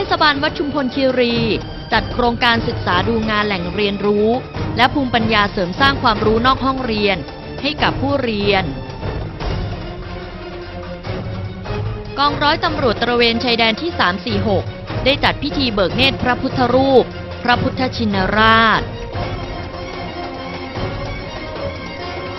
เรียนเทศบาลวัดชุมพลคีรี จัดโครงการศึกษาดูงานแหล่งเรียนรู้ และภูมิปัญญาเสริมสร้างความรู้นอกห้องเรียน ให้กับผู้เรียน กองร้อยตำรวจตระเวนชายแดนที่ 346 ได้จัดพิธีเบิกเนตรพระพุทธรูป พระพุทธชินราช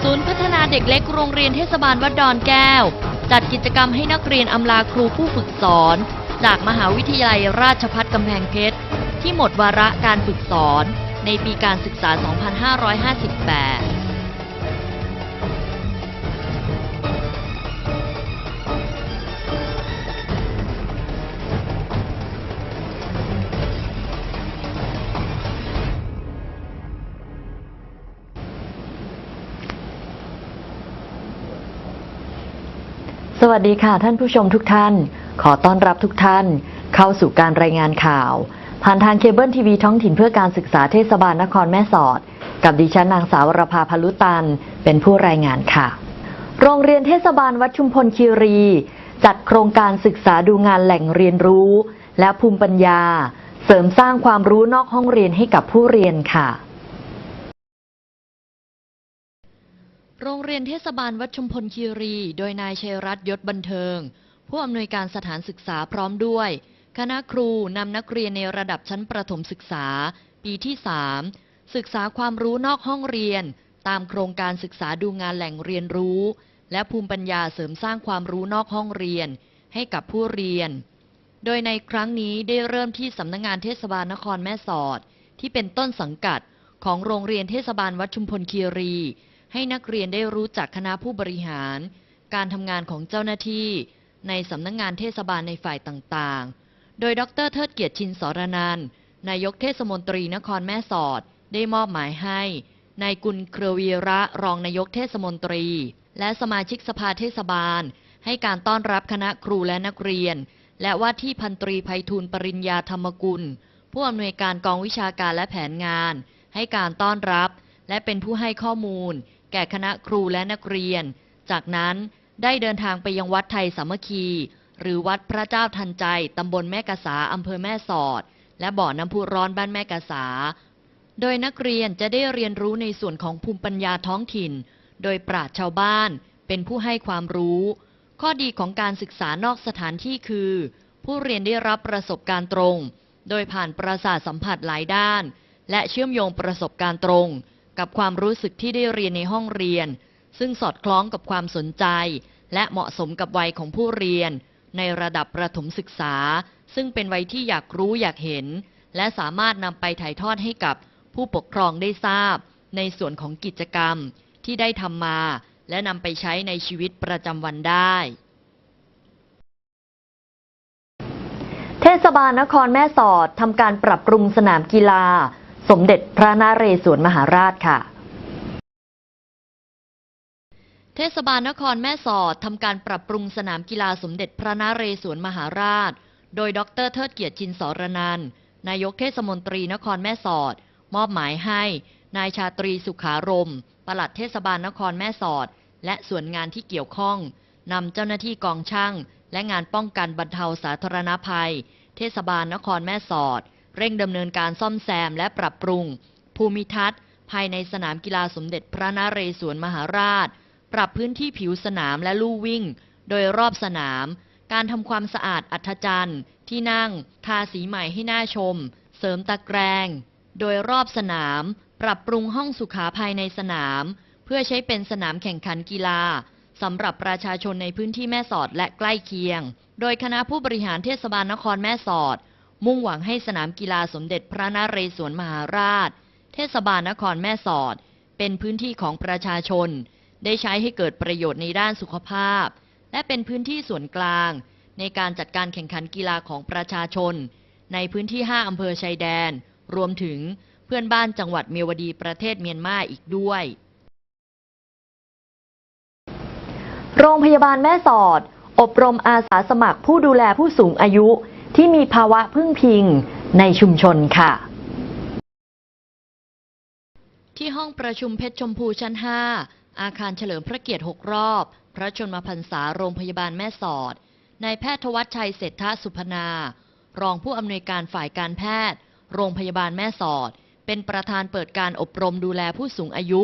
ศูนย์พัฒนาเด็กเล็กโรงเรียนเทศบาลวัดดอนแก้ว จัดกิจกรรมให้นักเรียนอำลาครูผู้ฝึกสอน จากมหาวิทยาลัยราชภัฏกำแพงเพชร ที่หมดวาระการฝึกสอนในปีการศึกษา 2558สวัสดีค่ะท่านผู้ชมทุกท่าน ขอต้อนรับทุกท่านเข้าสู่การรายงานข่าว ผ่านทางเคเบิลทีวีท้องถิ่นเพื่อการศึกษาเทศบาลนครแม่สอด กับดิฉันนางสาวรภาพลุตัน เป็นผู้รายงานค่ะ โรงเรียนเทศบาลวัดชุมพลคีรี จัดโครงการศึกษาดูงานแหล่งเรียนรู้ และภูมิปัญญา เสริมสร้างความรู้นอกห้องเรียนให้กับผู้เรียนค่ะโรงเรียนเทศบาลวัดชุมพลคีรี โดยนายชัยรัตน์ยศบันเทิง ผู้อำนวยการสถานศึกษาพร้อมด้วย คณะครูนำนักเรียนในระดับชั้นประถมศึกษา ปีที่ 3 ศึกษาความรู้นอกห้องเรียน ตามโครงการศึกษาดูงานแหล่งเรียนรู้ และภูมิปัญญาเสริมสร้างความรู้นอกห้องเรียน ให้กับผู้เรียน โดยในครั้งนี้ได้เริ่มที่สำนักงงานเทศบาลนครแม่สอด ที่เป็นต้นสังกัดของโรงเรียนเทศบาลวัดชุมพลคีรี ให้นักเรียนได้รู้จักคณะผู้บริหาร การทำงานของเจ้าหน้าที่ ในสำนักงงานเทศบาลในฝ่ายต่างๆ โดยดรเทิดเกียรติชินสรนันนายกเทศมนตรีนครแม่สอด ได้มอบหมายให้นายกุลเครือวีระรองนายกเทศมนตรี และสมาชิกสภาเทศบาล ให้การต้อนรับคณะครูและนักเรียน และว่าที่พันตรีไพฑูรย์ปริญญาธรรมกุล ผู้อำนวยการกองวิชาการและแผนงาน ให้การต้อนรับ และเป็นผู้ให้ข้อมูล แก่คณะครูและนักเรียน จากนั้น ได้เดินทางไปยังวัดไทยสามัคคี หรือวัดพระเจ้าทันใจ ตำบลแม่กะสาอำเภอแม่สอด และบ่อน้ำพุร้อนบ้านแม่กะสาโดยนักเรียนจะได้เรียนรู้ในส่วนของภูมิปัญญาท้องถิ่น โดยปราชญ์ชาวบ้านเป็นผู้ให้ความรู้ ข้อดีของการศึกษานอกสถานที่คือ ผู้เรียนได้รับประสบการณ์ตรง โดยผ่านประสาทสัมผัสหลายด้าน และเชื่อมโยงประสบการณ์ตรง กับความรู้สึกที่ได้เรียนในห้องเรียน ซึ่งสอดคล้องกับความสนใจ และเหมาะสมกับวัยของผู้เรียน ในระดับประถมศึกษา ซึ่งเป็นวัยที่อยากรู้อยากเห็น และสามารถนำไปถ่ายทอดให้กับผู้ปกครองได้ทราบ ในส่วนของกิจกรรมที่ได้ทำมา และนำไปใช้ในชีวิตประจำวันได้เทศบาลนครแม่สอดทำการปรับปรุงสนามกีฬา สมเด็จพระนเรศวรมหาราชค่ะ เทศบาลนครแม่สอดทำการปรับปรุงสนามกีฬาสมเด็จพระนเรศวรมหาราช โดยดรเทิดเกียรติชินสรนันนายกเทศมนตรีนครแม่สอด มอบหมายให้ นายชาตรีสุขารมปลัดเทศบาลนครแม่สอด และส่วนงานที่เกี่ยวข้องนำเจ้าหน้าที่กองช่าง และงานป้องกันบรรเทาสาธารณภัย เทศบาลนครแม่สอด เร่งดำเนินการซ่อมแซมและปรับปรุง ภูมิทัศน์ ภายในสนามกีฬาสมเด็จพระนเรศวรมหาราช ปรับพื้นที่ผิวสนามและลู่วิ่ง โดยรอบสนาม การทำความสะอาดอัฐจันทร์ ที่นั่ง ทาสีใหม่ให้น่าชม เสริมตะแกรง โดยรอบสนาม ปรับปรุงห้องสุขาภายในสนาม เพื่อใช้เป็นสนามแข่งขันกีฬาสำหรับประชาชนในพื้นที่แม่สอดและใกล้เคียง โดยคณะผู้บริหารเทศบาลนครแม่สอด มุ่งหวังให้สนามกีฬาสมเด็จพระนเรศวรมหาราช เทศบาลนครแม่สอด เป็นพื้นที่ของประชาชน ได้ใช้ให้เกิดประโยชน์ในด้านสุขภาพ และเป็นพื้นที่ส่วนกลาง ในการจัดการแข่งขันกีฬาของประชาชน ในพื้นที่ 5 อำเภอชายแดน รวมถึงเพื่อนบ้านจังหวัดเมียวดีประเทศเมียนมาอีกด้วย โรงพยาบาลแม่สอด อบรมอาสาสมัครผู้ดูแลผู้สูงอายุที่มีภาวะพึ่งพิงในชุมชนค่ะ ที่ห้องประชุมเพชรชมพูชั้น 5 อาคารเฉลิมพระเกียรติ 6 รอบ พระชนมพรรษาโรงพยาบาลแม่สอด นายแพทย์ทวัชชัยเศรษฐสุพนารรองผู้อำนวยการฝ่ายการแพทย์ โรงพยาบาลแม่สอด เป็นประธานเปิดการอบรมดูแลผู้สูงอายุ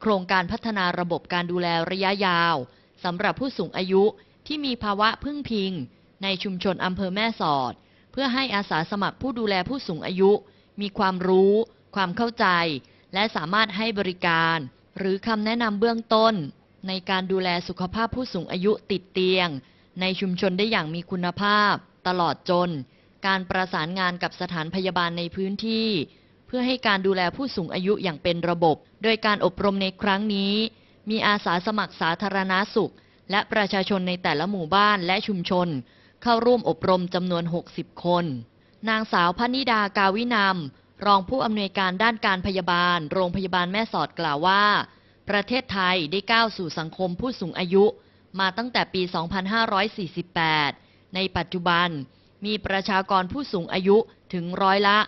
โครงการพัฒนาระบบการดูแลระยะยาวสำหรับผู้สูงอายุที่มีภาวะพึ่งพิง ในชุมชนอำเภอแม่สอด เพื่อให้อาสาสมัครผู้ดูแลผู้สูงอายุ มีความรู้ ความเข้าใจ และสามารถให้บริการ หรือคำแนะนำเบื้องต้น ในการดูแลสุขภาพผู้สูงอายุติดเตียง ในชุมชนได้อย่างมีคุณภาพ ตลอดจน การประสานงานกับสถานพยาบาลในพื้นที่ เพื่อให้การดูแลผู้สูงอายุอย่างเป็นระบบ โดยการอบรมในครั้งนี้ มีอาสาสมัครสาธารณาสุข และประชาชนในแต่ละหมู่บ้านและชุมชน เข้าร่วมอบรมจำนวน 60 คน นางสาวพนิดากาวินำ รองผู้อำนวยการด้านการพยาบาล โรงพยาบาลแม่สอดกล่าวว่า ประเทศไทยได้ก้าวสู่สังคมผู้สูงอายุ มาตั้งแต่ปี 2548 ในปัจจุบัน มีประชากรผู้สูงอายุถึงร้อยละ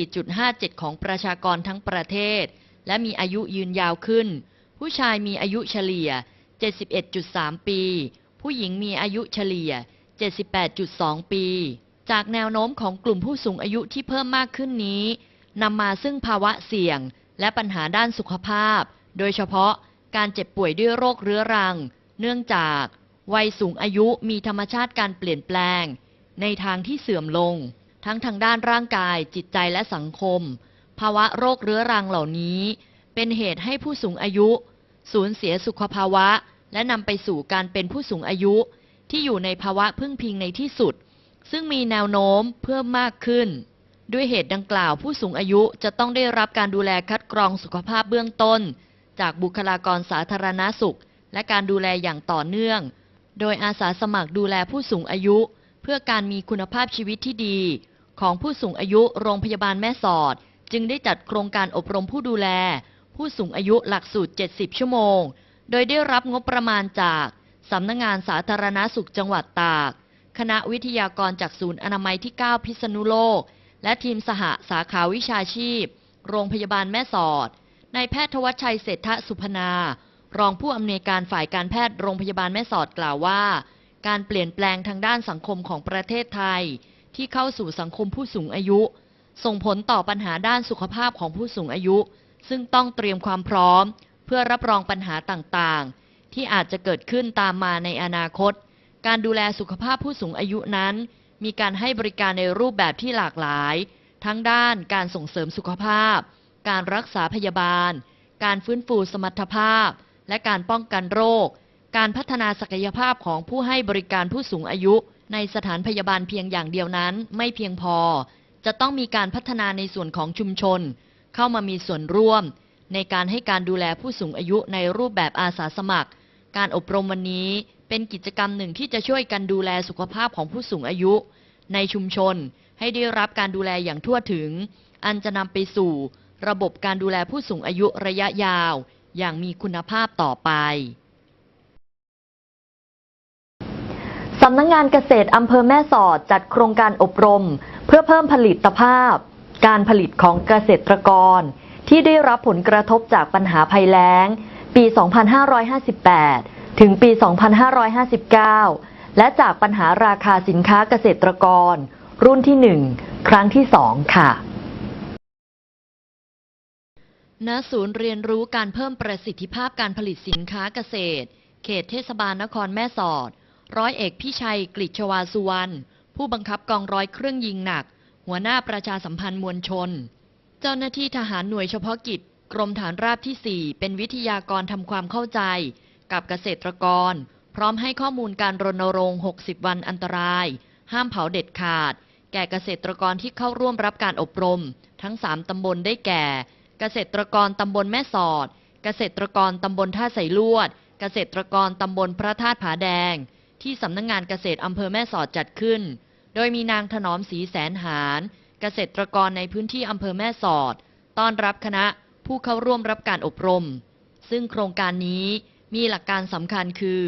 14.57 ของประชากรทั้งประเทศ และมีอายุยืนยาวขึ้น ผู้ชายมีอายุเฉลี่ย 71.3 ปี ผู้หญิงมีอายุเฉลี่ย 78.2 ปี จากแนวโน้มของกลุ่มผู้สูงอายุที่เพิ่มมากขึ้นนี้นำมาซึ่งภาวะเสี่ยง และปัญหาด้านสุขภาพ โดยเฉพาะการเจ็บป่วยด้วยโรคเรื้อรัง เนื่องจาก วัยสูงอายุมีธรรมชาติการเปลี่ยนแปลง ในทางที่เสื่อมลง ทั้งทางด้านร่างกาย จิตใจและสังคม ภาวะโรคเรื้อรังเหล่านี้ เป็นเหตุให้ผู้สูงอายุ สูญเสียสุขภาวะ และนำไปสู่การเป็นผู้สูงอายุ ที่อยู่ในภาวะพึ่งพิงในที่สุด ซึ่งมีแนวโน้มเพิ่มมากขึ้น ด้วยเหตุดังกล่าวผู้สูงอายุจะต้องได้รับการดูแลคัดกรองสุขภาพเบื้องต้น จากบุคลากรสาธารณาสุข และการดูแลอย่างต่อเนื่อง โดยอาสาสมัครดูแลผู้สูงอายุ เพื่อการมีคุณภาพชีวิตที่ดี ของผู้สูงอายุโรงพยาบาลแม่สอด จึงได้จัดโครงการอบรมผู้ดูแล ผู้สูงอายุหลักสูตร 70 ชั่วโมง โดยได้รับงบประมาณจากสำนักงงานสาธารณาสุขจังหวัดตาก คณะวิทยากรจากศูนย์อนามัยที่ 9 พิษณุโลก และทีมสหสาขาวิชาชีพ โรงพยาบาลแม่สอดนายแพทย์ทวัชชัยเศรษฐสุพนา รองผู้อำนวยการฝ่ายการแพทย์โรงพยาบาลแม่สอดกล่าวว่า การเปลี่ยนแปลงทางด้านสังคมของประเทศไทย ที่เข้าสู่สังคมผู้สูงอายุ ส่งผลต่อปัญหาด้านสุขภาพของผู้สูงอายุ ซึ่งต้องเตรียมความพร้อม เพื่อรับรองปัญหาต่างๆ ที่อาจจะเกิดขึ้นตามมาในอนาคต การดูแลสุขภาพผู้สูงอายุนั้น มีการให้บริการในรูปแบบที่หลากหลาย ทั้งด้านการส่งเสริมสุขภาพ การรักษาพยาบาล การฟื้นฟูสมรรถภาพ และการป้องกันโรค การพัฒนาศักยภาพของผู้ให้บริการผู้สูงอายุ ในสถานพยาบาลเพียงอย่างเดียวนั้น ไม่เพียงพอ จะต้องมีการพัฒนาในส่วนของชุมชน เข้ามามีส่วนร่วม ในการให้การดูแลผู้สูงอายุในรูปแบบอาสาสมัคร การอบรมวันนี้ เป็นกิจกรรมหนึ่งที่จะช่วยกันดูแลสุขภาพของผู้สูงอายุ ในชุมชนให้ได้รับการดูแลอย่างทั่วถึง อันจะนำไปสู่ ระบบการดูแลผู้สูงอายุระยะยาว อย่างมีคุณภาพต่อไปสำนักงงานเกษตรอำเภอแม่สอดจัดโครงการอบรม เพื่อเพิ่มผลิตภาพ การผลิตของเกษตรกร ที่ได้รับผลกระทบจากปัญหาภัยแล้ง ปี 2558 ถึงปี 2559 และจากปัญหาราคาสินค้าเกษตรกร รุ่นที่ 1 ครั้งที่ 2 ค่ะ ณ ศูนย์เรียนรู้การเพิ่มประสิทธิภาพการผลิตสินค้าเกษตร เขตเทศบาลนครแม่สอด ร้อยเอกพิชัยกฤษชวาสุวรรณ ผู้บังคับกองร้อยเครื่องยิงหนัก หัวหน้าประชาสัมพันธ์มวลชน เจ้าหน้าที่ทหารหน่วยเฉพาะกิจ กรมฐานราบที่ 4 เป็นวิทยากรทำความเข้าใจ กับเกษตรกร พร้อมให้ข้อมูลการรณรงค์ 60 วันอันตราย ห้ามเผาเด็ดขาด แก่เกษตรกรที่เข้าร่วมรับการอบรม ทั้ง 3 ตำบลได้แก่ เกษตรกรตำบลแม่สอด เกษตรกรตำบลท่าใสลวด เกษตรกรตำบลพระธาตุผาแดง ที่สำนักงงานเกษตรอำเภอแม่สอดจัดขึ้น โดยมีนางถนอมสีแสนหารเกษตรกรในพื้นที่อำเภอแม่สอด ต้อนรับคณะผู้เข้าร่วมรับการอบรม ซึ่งโครงการนี้ มีหลักการสำคัญคือ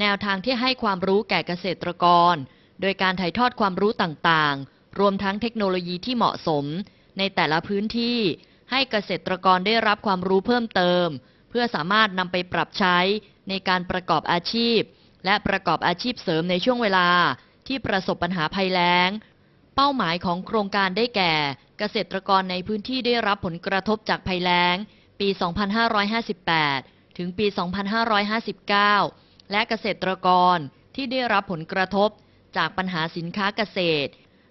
แนวทางที่ให้ความรู้แก่เกษตรกร โดยการถ่ายทอดความรู้ต่างๆ รวมทั้งเทคโนโลยีที่เหมาะสม ในแต่ละพื้นที่ให้เกษตรกรได้รับความรู้เพิ่มเติม เพื่อสามารถนำไปปรับใช้ในการประกอบอาชีพ และประกอบอาชีพเสริมในช่วงเวลาที่ประสบปัญหาภัยแล้ง เป้าหมายของโครงการได้แก่ เกษตรกรในพื้นที่ได้รับผลกระทบจากภัยแล้ง ปี 2558 ถึงปี 2559 และเกษตรกรที่ได้รับผลกระทบจากปัญหาสินค้าเกษตร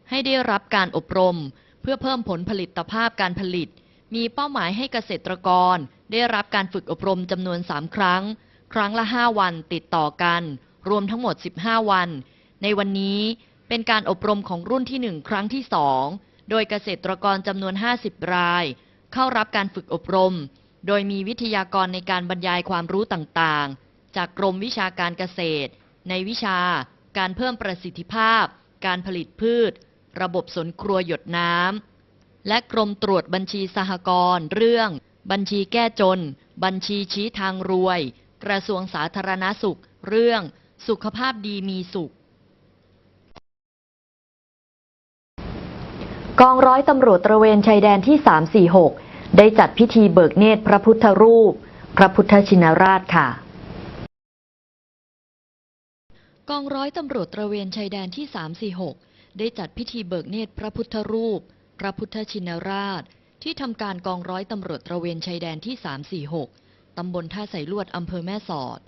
ให้ได้รับการอบรม เพื่อเพิ่มผลผลิตภาพการผลิต มีเป้าหมายให้เกษตรกร ได้รับการฝึกอบรมจำนวน 3 ครั้ง ครั้งละ 5 วันติดต่อกัน รวมทั้งหมด 15 วัน ในวันนี้เป็นการอบรมของรุ่นที่ 1 ครั้งที่ 2 โดยเกษตรกรจำนวน 50 ราย เข้ารับการฝึกอบรม โดยมีวิทยากรในการบรรยายความรู้ต่างๆ จากกรมวิชาการเกษตร ในวิชา การเพิ่มประสิทธิภาพ การผลิตพืช ระบบสวนครัวหยดน้ำและกรมตรวจบัญชีสหกรณ์เรื่อง บัญชีแก้จน บัญชีชี้ทางรวย กระทรวงสาธารณสุข เรื่อง สุขภาพดีมีสุขกองร้อยตำรวจตระเวนชายแดนที่ 346 ได้จัดพิธีเบิกเนตรพระพุทธรูป พระพุทธชินราชค่ะ กองร้อยตำรวจตระเวนชายแดนที่ 346 ได้จัดพิธีเบิกเนตรพระพุทธรูป พระพุทธชินราช ที่ทำการกองร้อยตำรวจตระเวนชายแดนที่ 346 ตำบลท่าไสลวดอำเภอแม่สอด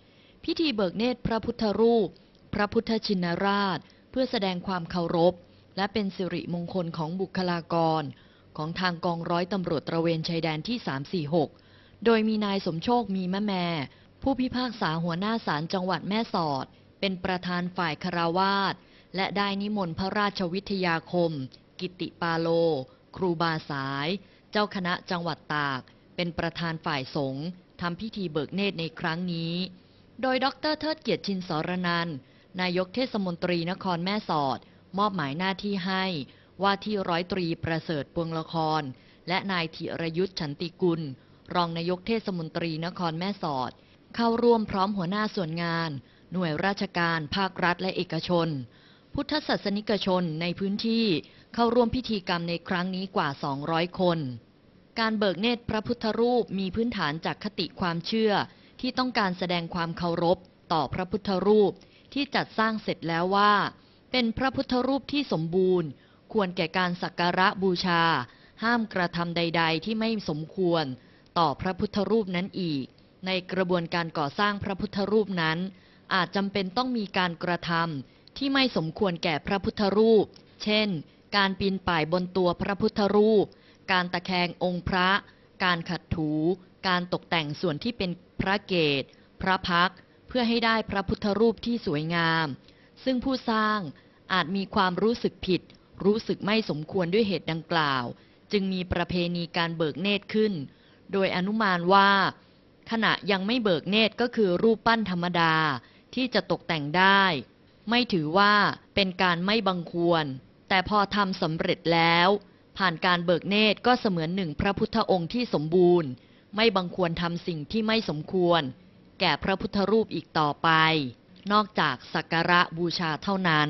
พิธีเบิกเนตรพระพุทธรูป พระพุทธชินราช เพื่อแสดงความเคารพ และเป็นสิริมงคลของบุคลากร ของทางกองร้อยตำรวจตระเวนชายแดนที่ 346 โดยมีนายสมโชคมีมะแม่ ผู้พิพากษาหัวหน้าศาลจังหวัดแม่สอด เป็นประธานฝ่ายคาราวาสและได้นิมนต์พระราชวิทยาคม กิติปาโล ครูบาสาย เจ้าคณะจังหวัดตาก เป็นประธานฝ่ายสงฆ์ทำพิธีเบิกเนตรในครั้งนี้ โดยดรเทิดเกียรติชินสรนันนายกเทศมนตรีนครแม่สอด มอบหมายหน้าที่ให้ ว่าที่ร้อยตรีประเสริฐปวงละคร และนายธีรยุทธ์ฉันติกุล รองนายกเทศมนตรีนครแม่สอด เข้าร่วมพร้อมหัวหน้าส่วนงาน หน่วยราชการ ภาครัฐและเอกชน พุทธศาสนิกชนในพื้นที่เข้าร่วมพิธีกรรมในครั้งนี้กว่า 200 คน การเบิกเนตรพระพุทธรูปมีพื้นฐานจากคติความเชื่อ ที่ต้องการแสดงความเคารพ ต่อพระพุทธรูปที่จัดสร้างเสร็จแล้วว่า เป็นพระพุทธรูปที่สมบูรณ์ ควรแก่การสักการะบูชา ห้ามกระทำใด ๆ ที่ไม่สมควร ต่อพระพุทธรูปนั้นอีก ในกระบวนการก่อสร้างพระพุทธรูปนั้น อาจจำเป็นต้องมีการกระทำที่ไม่สมควรแก่พระพุทธรูป เช่น การปีนป่ายบนตัวพระพุทธรูป การตะแคงองค์พระ การขัดถู การตกแต่งส่วนที่เป็นพระเกศพระพักเพื่อให้ได้พระพุทธรูปที่สวยงาม ซึ่งผู้สร้างอาจมีความรู้สึกผิด รู้สึกไม่สมควรด้วยเหตุดังกล่าว จึงมีประเพณีการเบิกเนตรขึ้น โดยอนุมานว่า ขณะยังไม่เบิกเนตรก็คือรูปปั้นธรรมดาที่จะตกแต่งได้ ไม่ถือว่าเป็นการไม่บังควร แต่พอทำสำเร็จแล้ว ผ่านการเบิกเนตรก็เสมือนหนึ่งพระพุทธองค์ที่สมบูรณ์ ไม่บังควรทำสิ่งที่ไม่สมควร แก่พระพุทธรูปอีกต่อไป นอกจากสักการะบูชาเท่านั้น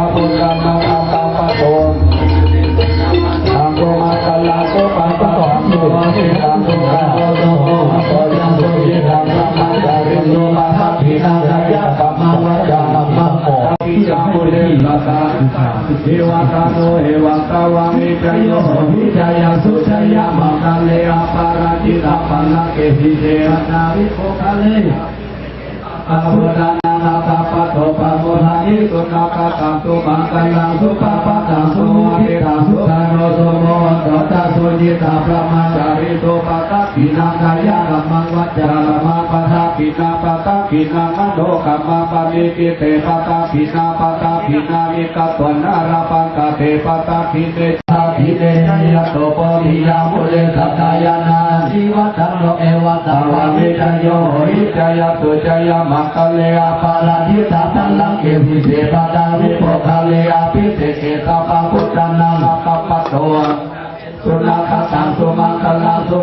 เทวตาโนเอวัตาวังอิจโยวิจายาสุชยามังคะเลอปาราจิตาปันนาเกหิเทนาวิโภคะเลอาวุธานานาตาปะโตปะโมหะนิสุนาคาตังตุมังกัลังสุปะปะตังสุวัติตังสุตานโนสุโมโตตาสุจิตาพระมาจาริโตปะตะกินากายะกัมมังวัจจาระมาปะทะกินาปะ ตะกินามโนกัมมาปะลิกิเตปะตะกินาปะตะกินาวิกัตวนาราปังกะเตปะตะกิเตทาทิเตนยะโตปะริยามุเลสัตายานาจิวัตโนเอวัตวะวิจโยหิจายสุจายมังคะเลอาปาราธิตาตังลังเกวิเสปะดาวิโภคะเลอาภิเสเกตาปะพุทธานังปะปะโตนั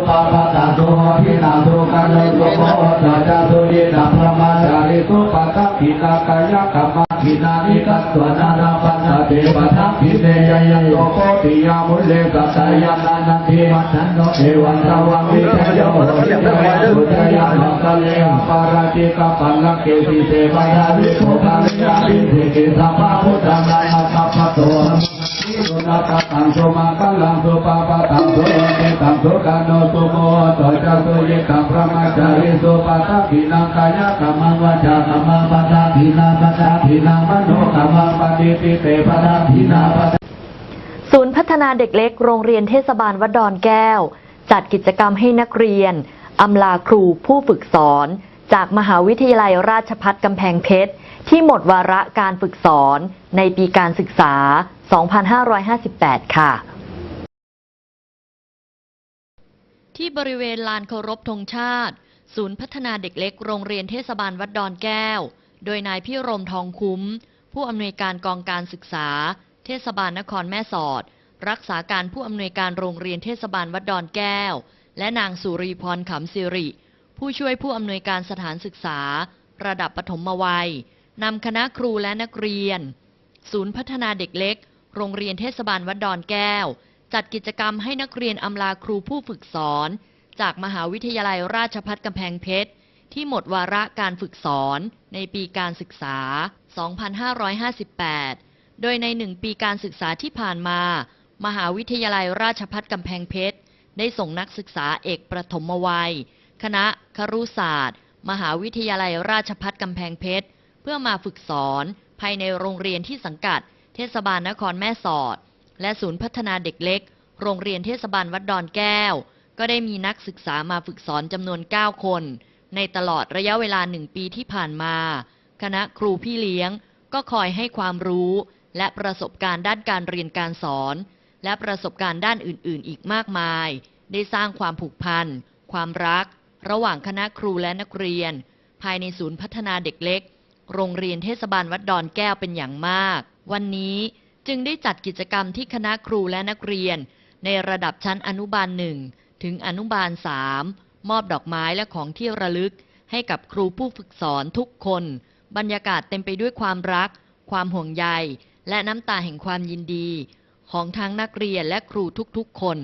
ปาปะตาสุโหทินาสุกันโนสุโมตัจจสุยินาพระมาจาริสุปะทัพพินากายกรรมพินานิกัสสวนานาปัสสะเทปทัพพิเนยยันโตโคติยามุเลกัสยานานันทิวัฒนโนเอวันตวังวิทยโยวิยาสุทยามังคะเลหปาราติกาปัลลเกติเสปะทาวิโสภาลิยาวิเทกิสัพพุทธังนายัสสะพะโต สุนัตตังโสมาคัลลังโสปาปะตังโสุเอตังโสกาโนสุโมตจัสุเยกังพระมาจาริโสปาตาภินังกายกรรมังวาจากรรมังปะตาภินังปะตาภินังมโนกรรมังปฏิปิเตปะตาภินาปะตาศูนย์พัฒนาเด็กเล็กโรงเรียนเทศบาลวัดดอนแก้ว จัดกิจกรรมให้นักเรียนอำลาครูผู้ฝึกสอน จากมหาวิทยาลัยราชพัฒกำแพงเพชร ที่หมดวาระการฝึกสอนในปีการศึกษา 2558 ค่ะ ที่บริเวณลานเคารพธงชาติ ศูนย์พัฒนาเด็กเล็กโรงเรียนเทศบาลวัดดอนแก้ว โดยนายพี่รมทองคุ้ม ผู้อำนวยการกองการศึกษา เทศบาลนครแม่สอด รักษาการผู้อำนวยการโรงเรียนเทศบาลวัดดอนแก้ว และนางสุรีพรขำสิริ ผู้ช่วยผู้อำนวยการสถานศึกษา ระดับปฐมวัยนำคณะครูและนักเรียน ศูนย์พัฒนาเด็กเล็ก โรงเรียนเทศบาลวัดดอนแก้ว จัดกิจกรรมให้นักเรียนอำลาครูผู้ฝึกสอน จากมหาวิทยาลัยราชภัฏกำแพงเพชร ที่หมดวาระการฝึกสอนในปีการศึกษา 2558 โดยในหนึ่งปีการศึกษาที่ผ่านมา มหาวิทยาลัยราชภัฏกำแพงเพชร ได้ส่งนักศึกษาเอกประถมวัย คณะครุศาสตร์ มหาวิทยาลัยราชภัฏกำแพงเพชร เพื่อมาฝึกสอนภายในโรงเรียนที่สังกัด ทศบาลนครแม่สอด และศูนย์พัฒนาเด็กเล็ก โรงเรียนเทศบาลวัดดอนแก้ว ก็ได้มีนักศึกษามาฝึกสอนจำนวน 9 คน ในตลอดระยะเวลาหนึ่งปีที่ผ่านมา คณะครูพี่เลี้ยง ก็คอยให้ความรู้ และประสบการณ์ด้านการเรียนการสอน และประสบการณ์ด้านอื่น ๆ อีกมากมาย ได้สร้างความผูกพัน ความรัก ระหว่างคณะครูและนักเรียน ภายในศูนย์พัฒนาเด็กเล็ก โรงเรียนเทศบาลวัดดอนแก้วเป็นอย่างมาก วันนี้จึงได้จัดกิจกรรมที่คณะครูและนักเรียน ในระดับชั้นอนุบาลหนึ่งถึงอนุบาลสามมอบดอกไม้และของที่ระลึก ให้กับครูผู้ฝึกสอนทุกคน บรรยากาศเต็มไปด้วยความรัก ความห่วงใย และน้ำตาแห่งความยินดี ของทั้งนักเรียนและครูทุกๆคน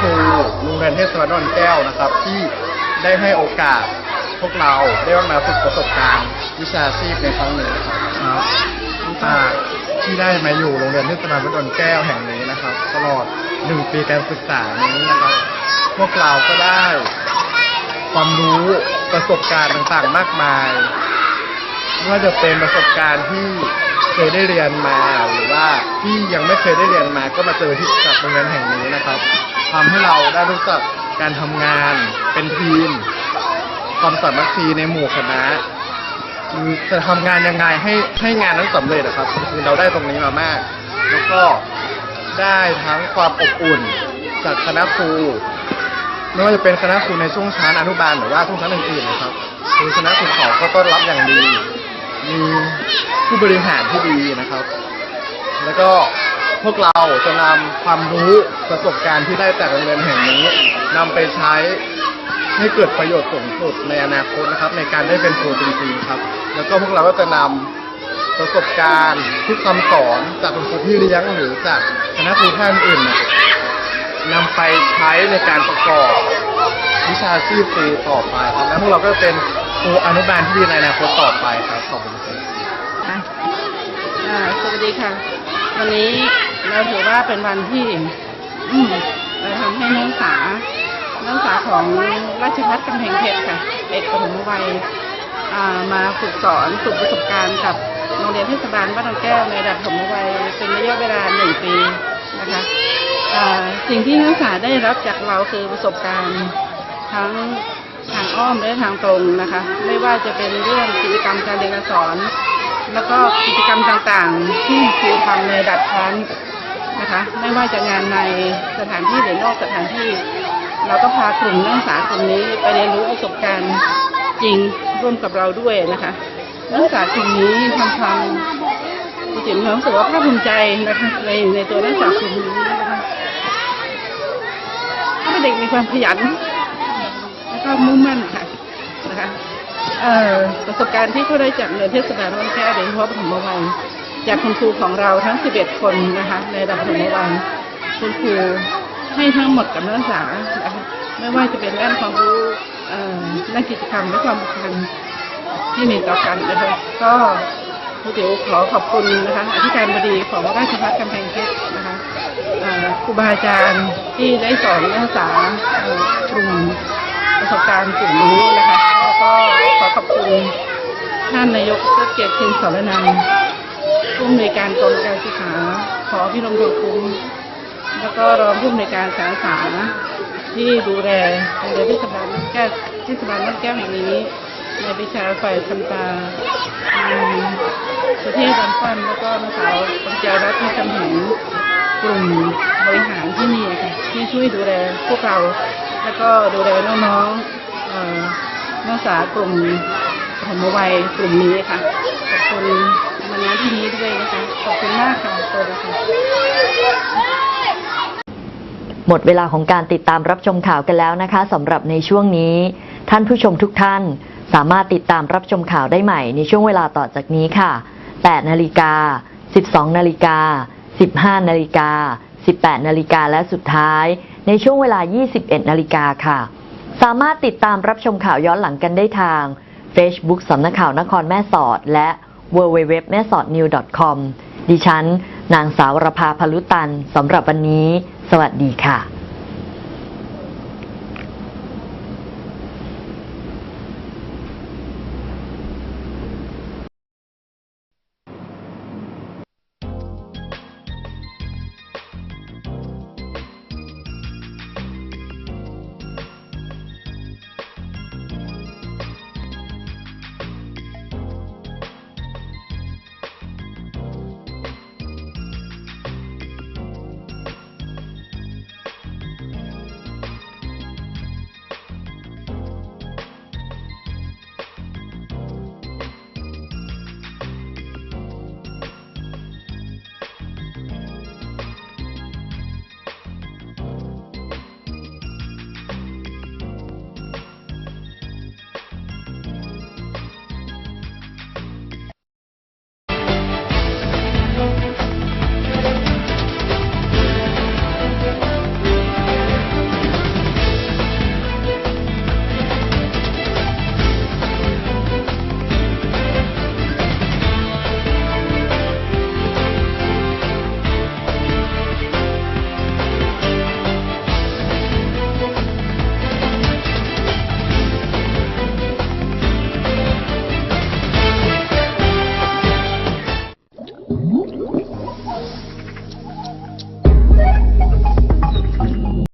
ครูโรงเรียนเทศบาลดอนแก้วนะครับ ที่ได้ให้โอกาส พวกเราได้มาฝึกประสบการณ์วิชาชีพในครั้งนี้นะครับอ่าที่ได้มาอยู่โรงเรียนเทศบาลวัดดอนแก้วแห่งนี้นะครับ ตลอดหนึ่งปีการศึกษานี้นะครับ พวกเราก็ได้ความรู้ประสบการณ์ต่างๆ มากมายไม่ว่าจะเป็นประสบการณ์ที่เคยได้เรียนมาหรือว่าที่ยังไม่เคยได้เรียนมาก็มาเจอที่กับโรงเรียนแห่งนี้นะครับทำให้เราได้รู้จักการทำงานเป็นทีม ความสามัคคีในหมู่คณะจะทำงานยังไงให้ให้งานนั้นสำเร็จนะครับคือเราได้ตรงนี้มามาก แล้วก็ได้ทั้งความอบอุ่นจากคณะครูไม่ว่าจะเป็นคณะครูในช่วงชั้นอนุบาลหรือว่าช่วงชั้นอื่นๆนะครับคือคณะครูเขาก็ต้อนรับอย่างดี มีผู้บริหารที่ดีนะครับ แล้วก็พวกเราจะนำความรู้ประสบการณ์ที่ได้จากโรงเรียนแห่งนี้นำไปใช้ ให้เกิดประโยชน์สูงสุดในอนาคตนะครับ ในการได้เป็นครูจริงๆครับ แล้วก็พวกเราก็จะนำประสบการณ์ทุกคำสอนจากคุณครูพี่เลี้ยงหรือจากคณะครูท่านอื่นเนี่ยนำไปใช้ในการประกอบวิชาชีพครูต่อไปครับและพวกเราก็จะเป็นครูอนุบาลที่ดีในอนาคตต่อไปครับขอบคุณครับ ค่ะอ่าสวัสดีค่ะ วันนี้เราถือว่าเป็นวันที่อืมเราทำให้นักศึกษา นักศึกษาของราชพัฒกำแพงเพชรค่ะเอกปฐมวัยมาฝึกสอนฝึกประสบการณ์กับโรงเรียนเทศบาลบ้านดอนแก้วในระดับปฐมวัยเป็นระยะเวลาหนึ่งปีนะคะสิ่งที่นักศึกษาได้รับจากเราคือประสบการณ์ทั้งทางอ้อมและทางตรงนะคะ ไม่ว่าจะเป็นเรื่องกิจกรรมการเรียนการสอน แล้วก็กิจกรรมต่างๆ ที่ครูทำในระดับชั้นนะคะ ไม่ว่าจะงานในสถานที่หรือนอกสถานที่ เราก็พากลุ่มนักศึกษากลุ่มนี้ไปเรียนรู้ประสบการณ์จริงร่วมกับเราด้วยนะคะนักศึกษากลุ่มนี้ทำความจิตมีความรู้สึกว่าภาคภูมิใจนะคะในในตัวนักศึกษากลุ่มนี้นะคะเด็กมีความขยันแล้วก็มุ่งมั่นค่ะนะคะประสบการณ์ที่เขาได้จากเรียนเทศบาลวันแก้วโดยเฉพาะปฐมวัยจากคุณครูของเราทั้ง 11 คนนะคะในระดับปฐมวัยคุณครู ให้ทั้งหมดกับนักศึกษาไม่ว่าจะเป็นด้านความรู้เอ่อด้านกิจกรรมและความผูกพันที่มีต่อกันนะคะก็ครูติ๋วขอขอบคุณนะคะอธิการบดีของราชภัฏกำแพงเพชรนะคะอ่อครูบาอาจารย์ที่ได้สอนนักศึกษาอ่อกลุ่มประสบการณ์กลุ่มนี้นะคะแล้วก็ขอขอบคุณท่านนายกเกียรติคุณสรนันผู้อำนวยการกรมการศึกษาขอพิรมทองคุ้ม แล้วก็รองผู้อำนวยการสาขาที่ดูแลโรงเรียนเทศบาลแก้วเทศบาลบ้านแก้วแห่งนี้ในวิชาฝ่ายพันตาอืมสุเทพดำฟันแล้วก็นางสาวปัญจารัตน์ที่จำเห็นกลุ่มบริหารที่นี่ค่ะที่ช่วยดูแลพวกเรา แล้วก็ดูแลน้องๆนักศึกษากลุ่มผมวัยกลุ่มนี้ค่ะขอบคุณมาณที่นี้ด้วยนะคะขอบคุณมากค่ะตัวละค่ะ หมดเวลาของการติดตามรับชมข่าวกันแล้วนะคะสำหรับในช่วงนี้ ท่านผู้ชมทุกท่าน สามารถติดตามรับชมข่าวได้ใหม่ในช่วงเวลาต่อจากนี้ค่ะ 8 นาฬิกา 12 นาฬิกา 15 นาฬิกา 18 นาฬิกาและสุดท้าย ในช่วงเวลา 21 นาฬิกาค่ะ สามารถติดตามรับชมข่าวย้อนหลังกันได้ทาง Facebook สำนักข่าวนครแม่สอด และ w w w แม่สอด new com ดิฉัน นางสาวรภาพลุตันสำหรับวันนี้ สวัสดีค่ะ